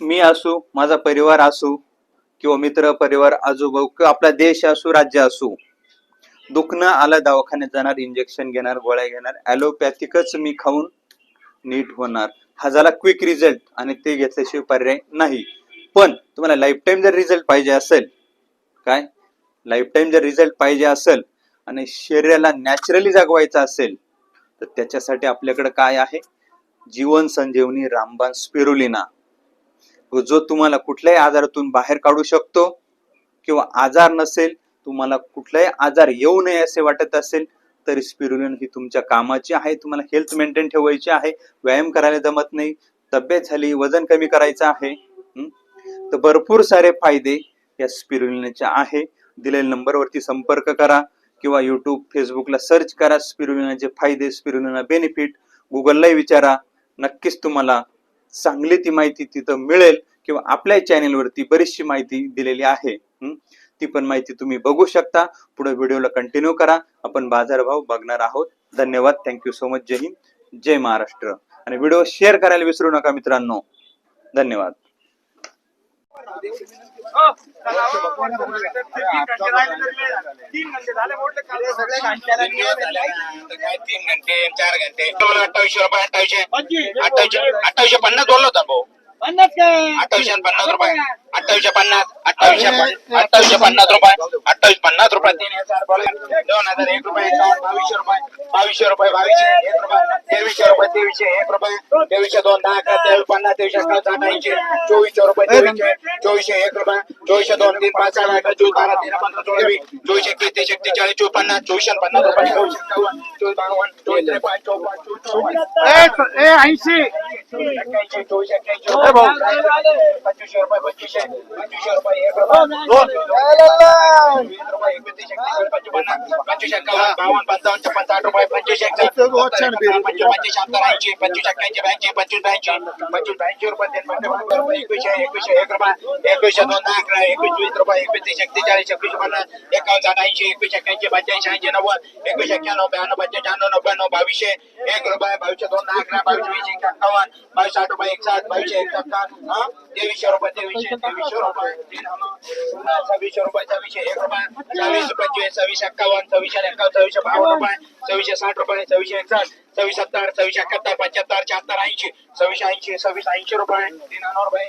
मी असू माझा परिवार असू किंवा मित्र परिवार आजोबा किंवा आपला देश असू राज्य असू दुखणं आलं दवाखान्यात जाणार इंजेक्शन घेणार गोळ्या घेणार ॲलोपॅथिकच मी खाऊन नीट होणार. हा झाला क्विक रिझल्ट आणि ते घेतल्याशिवाय पर्याय नाही. पण तुम्हाला लाईफ टाईम जर रिझल्ट पाहिजे असेल काय? लाईफ टाईम जर रिझल्ट पाहिजे असेल आणि शरीराला नॅचरली जगवायचं असेल तर त्याच्यासाठी आपल्याकडे काय आहे? जीवन संजीवनी रामबाण स्पिरुलिना जो तुम्हाला कुठल्याही आजारातून बाहेर काढू शकतो किंवा आजार नसेल तुम्हाला कुठलाही आजार येऊ नये असे वाटत असेल तरी स्पिरुलिन ही तुमच्या कामाची आहे. तुम्हाला हेल्थ मेंटेन ठेवायची आहे. व्यायाम करायला जमत नाही. तब्येत झाली वजन कमी करायचं आहे. तर भरपूर सारे फायदे या स्पिरुलिनचे आहे. दिलेल्या नंबरवरती संपर्क करा किंवा युट्यूब फेसबुकला सर्च करा स्पिरुलिनाचे फायदे स्पिरुलिना बेनिफिट गुगललाही विचारा. नक्कीच तुम्हाला चांगली ती माहिती तिथं मिळेल किंवा आपल्या चॅनेलवरती बरीचशी माहिती दिलेली आहे. ती पण माहिती तुम्ही बघू शकता. पुढे व्हिडिओला कंटिन्यू करा. आपण बाजारभाव बघणार आहोत. धन्यवाद. थँक्यू सो मच जय हिंद. जय महाराष्ट्र. आणि व्हिडिओ शेअर करायला विसरू नका मित्रांनो. धन्यवाद. काय तीन घंटे चार घंटे? अठ्ठावीसशे रुपये अठ्ठावीसशे अठ्ठावीसशे अठ्ठावीसशे पन्नास बोललो होता भाऊ. अठ्ठावीसशे आणि पन्नास रुपये. अठ्ठावीसशे पन्नास. अठ्ठावीसशे पन्नास. अठ्ठावीसशे पन्नास. रुपये. अठ्ठावीस पन्नास रुपये. तीन हज़ार बोला. दोन हज़ार एक रुपये. एकावन्न बावीसशे रुपये. बावीसशे रुपये. बावीसशे एक रुपये. तेवीसशे रुपये. तेवीसशे एक रुपये. तेवीसशे दोन दहा अकरा तेवीस पन्नास. तेवीसशे अकरा साठ ऐंशी. चोवीसशे रुपये. तेवीसशे चोवीसशे. एक रुपये. चोवीसशे दोन तीन पाच सहा अकरा चोवीस बारा तेरा पंधरा सोळा वीस. चोवीसशे एकवीस तीस एकतीस चाळीस चोवीस पन्नास चोवीसशे आणि पन्नास रुपये. चोवीसशे एकावन्न चोवीस बावन्न. चोवीस त्रेपन्न चोपन्न चोवीस ऐंशी. एक्क्याऐंशी चोवीस एक्क्याऐंशी पंचवीसशे रुपये पंचवीसशे पंचवीसशे रुपये एक रुपये. दोन वीस रुपये एकवीस एकतीस पंचवीस पंचवीस एक्कावन्न बावन्न पंचावन्न छप्पन साठ रुपये पंचवीस पंचवीस पंचवीस शहात्तर ऐंशी पंचवीस एक्क्याऐंशी ब्याऐंशी पंचवीस ब्याऐंशी. पंचवीस ब्याऐंशी रुपये तीन पंचवीस रुपये एकवीसशे एकवीसशे एक रुपये. एकवीसशे दोन दहा अकरा एकवीस वीस रुपये. एकवीस तीस एकतीस एकवीस पन्नास. एकावन्न साठ ऐंशी एकवीस एक्क्याऐंशी पंच्याऐंशी ऐंशी नव्वद. एकवीस एक्क्याण्णव ब्याण्णव पंच्याण्णव नव्याण्णव बावीसशे. एक रुपये बावीसशे दोन दहा अकरा बावीस वीस एकशे एक्कावन्न बावीस साठ रुपये एक साठ बावीसशे एक तेवीसशे रुपये तेवीसशे तेवीसशे रुपये सव्वीसशे रुपये सव्वीसशे एक रुपये सव्वीस पंचवीस सव्वीस एक्कावन्न सव्वीसशे एक्कावन्न सव्वीसशे बावन्न रुपये सव्वीसशे साठ रुपये सव्वीसशे एकसष्ट सव्वीस सत्तर सव्वीस एकाहत्तर पंच्याहत्तर शहात्तर ऐंशी सव्वीस ऐंशी सव्वीस ऐंशी रुपये तीन हजार रुपये.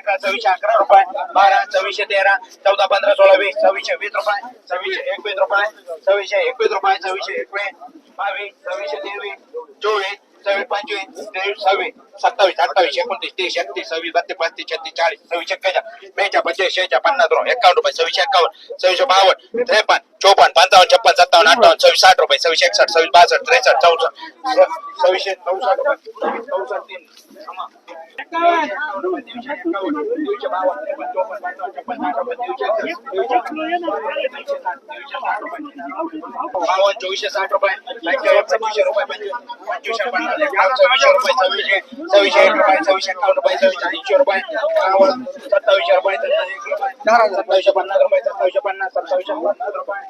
अकरा सव्वीसशे अकरा रुपये बारा सव्वीसशे तेरा चौदा पंधरा सोळा वीस सव्वीसशे वीस रुपये सव्वीसशे एकवीस रुपये सव्वीसशे एकवीस रुपये सव्वीसशे एकवीस बावीस सव्वीसशे तेवीस चोवीस सव्वीस पंचवीस तेवीस सत्तावीस अठ्ठावीस एकोणतीस तीस एकतीस सव्वीस बत्तीस पस्तीस छत्तीस चाळीस सव्वीस एक्केचाळीस बेचाळीस पंचेचाळीस शेहेचाळीस पन्नास एकावन्न रुपये सव्वीसशे एकावन्न सव्वीसशे बावन्न त्रेपन्न चोपन्न पंचावन्न छप्पन सत्तावन्न अठ्ठावन्न सव्वीस साठ रुपये सव्वीस एकसष्ट सव्वीस बासष्ट त्रेसष्ट चौसष्ट सव्वीसशे चौसष्ट रुपये चौसष्ट तीन बावन्न चोवीसशे साठ रुपये पंचवीसशे रुपये पंचवीसशे पन्नास एकावन्न सव्वीसशे रुपये सव्वीसशे सव्वीसशे एक रुपये सव्वीसशे एकावन्न रुपये सव्वीसशे ऐंशी रुपये सत्तावीसशे रुपये सत्तावीसशे पन्नास रुपये सत्तावीसशे पन्नास सत्तावीसशे पन्नास रुपये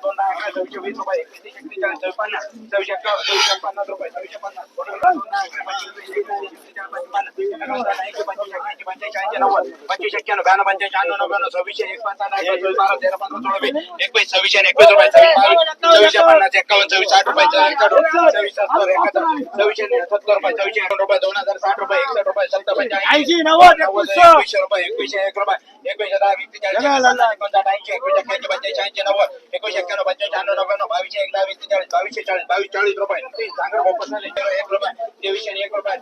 चौवीसशे एक रुपये चौवीसशे दोन दहा अकरा चौवीसशे वीस रुपये एकवीस तीस एकतीस चाळीस चौवीस पन्नास चौवीसशे एकावन्न चौवीसशे पन्नास रुपये चौवीसशे पन्नास નવ્વદ પચીસ અગિયાર બાર પંચાવન નવ એક ચોવીસ એકવીસ છવ્વીસ એકવીસ રૂપિયા સત્તર એકાત્તર છવ્વીસ રૂપિયા છવ્વીસ એકવીસ એક રૂપિયા એકવીસ હજાર વીસ એકવીસ એકાણું નવ નો બાવીસ એક બાવીસ ચાલીસ બાવીસ ચાલીસ રૂપિયા ત્રીસ સાગર બપોર એક રૂપિયા એક રૂપિયા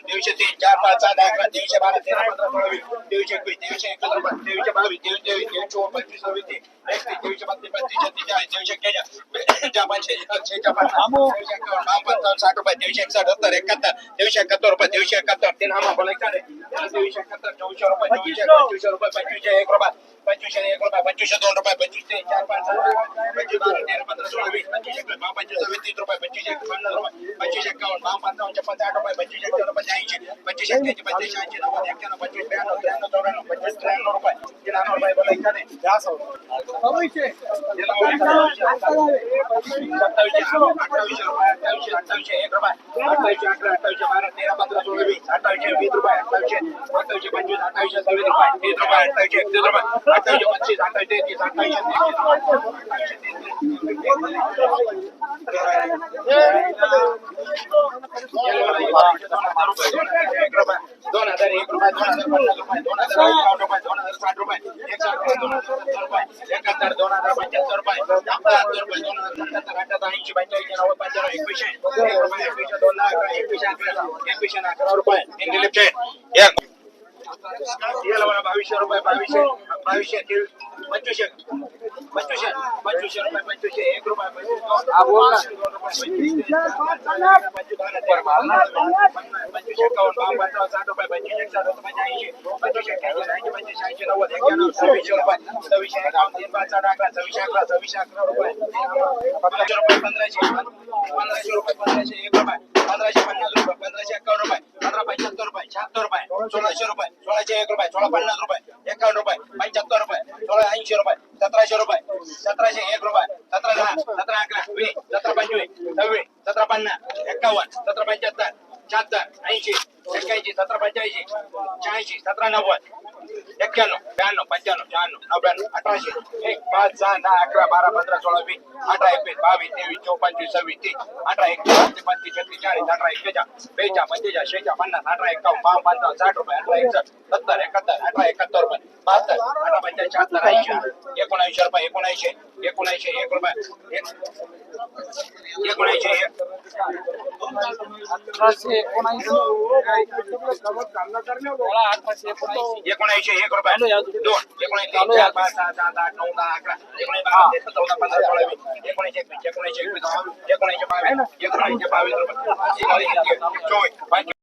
ત્રેવીસ એક ચાર પાંચ સાત આઠ ત્રેવીસ नव्वद एकवीस एक्क्याण्णव पंच्याऐंशी शहाण्णव नव्याण्णव बावीसशे एक दहा वीस तीस चाळीस बावीसशे चाळीस बावीस चाळीस रुपये तीन सांगा भाऊ पन्नास एक रुपये तेवीसशे आणि एक रुपये तेवीसशे एक रुपये दोन तेवीसशे तीन चार पाच सहा दहा अकरा तेवीसशे बारा तेरा पंधरा सोळा वीस तेवीसशे एकवीस तेवीसशे एकवीस रुपये तेवीसशे बावीस तेवीस तेवीस तेवीस चोवीस पंचवीस सव्वीस तीस एकतीस तेवीसशे बत्तीस पस्तीस छत्तीस चाळीस तेवीसशे एक्क्याऐंशी पंचवीस छेच्या पन्नास तेवीसशे एक्कावन्न बावन्न पंचावन्न साठ रुपये तेवीसशे एकसष्ट सत्तर एकाहत्तर तेवीसशे एकाहत्तर रुपये तेवीसशे एकाहत्तर तीन हा बोला तेवीसशे एकाहत्तर चोवीसशे रुपये चोवीसशे पंचवीसशे रुपये पंचवीसशे एक रुपये पंचवीसशे एक रुपये पंचवीसशे दोन रुपये पंचवीसशे चार पाच सहा पंचवीस बारा तेरा पंधरा सोळा वीस पंचवीस एकवीस बावन्न पंचवीस सव्वीस तीस रुपये पंचवीस एक पन्नास रुपये पंचवीस एक्कावन्न बावन्न पंचावन्न छप्पन साठ रुपये एक्क्याण्णव पंच्याऐंशी पंचवीस एक्क्याऐंशी पंच्याऐंशी ऐंशी नव्वद एक्क्याण्णव पंचवीस ब्याण्णव त्र्याण्णव चौऱ्याण्णव पंचवीस त्र्याण्णव रुपये रुपये एक रुपये दोन हज़ार एक रुपये दोन हज़ार दोन हज़ार आठ रुपये. एकाहत्तर दोन हजार पंच्याहत्तर रुपये. दोन हजार सत्याहत्तर अठ्याहत्तर ऐंशी पंच्याऐंशी नव्वद पंच्याण्णव एकवीसशे. एकवीसशे दोन लाख एकवीसशे अकरा अकरा रुपये. बावीसशे रुपये बावीसशे बावीसशे पंचवीसशे. पंचवीस एकावन्न तीन पाच अकरा सव्वीसशे अकरा सव्वीसशे अकरा रुपये पंधराशे रुपये रुपये एक रुपये पंधराशे पन्नास रुपये पंधराशे एकावन्न रुपये पंधरा एक रुपये, सोळा पन्नास रुपये एकावन्न रुपये पंच्याहत्तर रुपये सतराशे एक रुपये सतरा दहा सतरा अकरा वीस सतरा पंचवीस सव्वीस सतरा पन्नास एकावन्न सतरा पंच्याहत्तर शहात्तर ऐंशी एक्क्याऐंशी सतरा पंच्याऐंशी शहाऐंशी सतरा नव्वद एक्क्याण्णव ब्याण्णव पंच्याण्णव शहाण्णव नव्याण्णव अठराशे एक पाच सहा दहा अकरा बारा पंधरा सोळा वीस अठरा एकवीस बावीस तेवीस पंचवीस सव्वीस तीस अठरा एकतीस पंचवीस छत्तीस चाळीस अठरा एक्केचाळीस बेचाळीस पंचेचाळीस शेहेचाळीस पन्नास अठरा एकावन्न बावन्न पंचावन्न साठ रुपये अठरा एकसष्ट सत्तर एकाहत्तर अठरा एकाहत्तर रुपये बहात्तर अठरा शहात्तर ऐंशी एकोणऐंशी रुपये एकोणऐंशी एकोणऐंशी एक रुपये एक एकोणऐंशी एक अठराशे एकोणऐंशी एकोणऐंशी एक रुपये दोन एकोणऐंशी तीन चार पाच सहा सात आठ नऊ दहा अकरा एकोणऐंशी बारा तेरा चौदा पंधरा सोळा वीस एकोणऐंशी एकवीस एकोणऐंशी एकवीस एकोणऐंशी बावीस एकोणऐंशी बावीस रुपये एकोणऐंशी चोवीस पंचवीस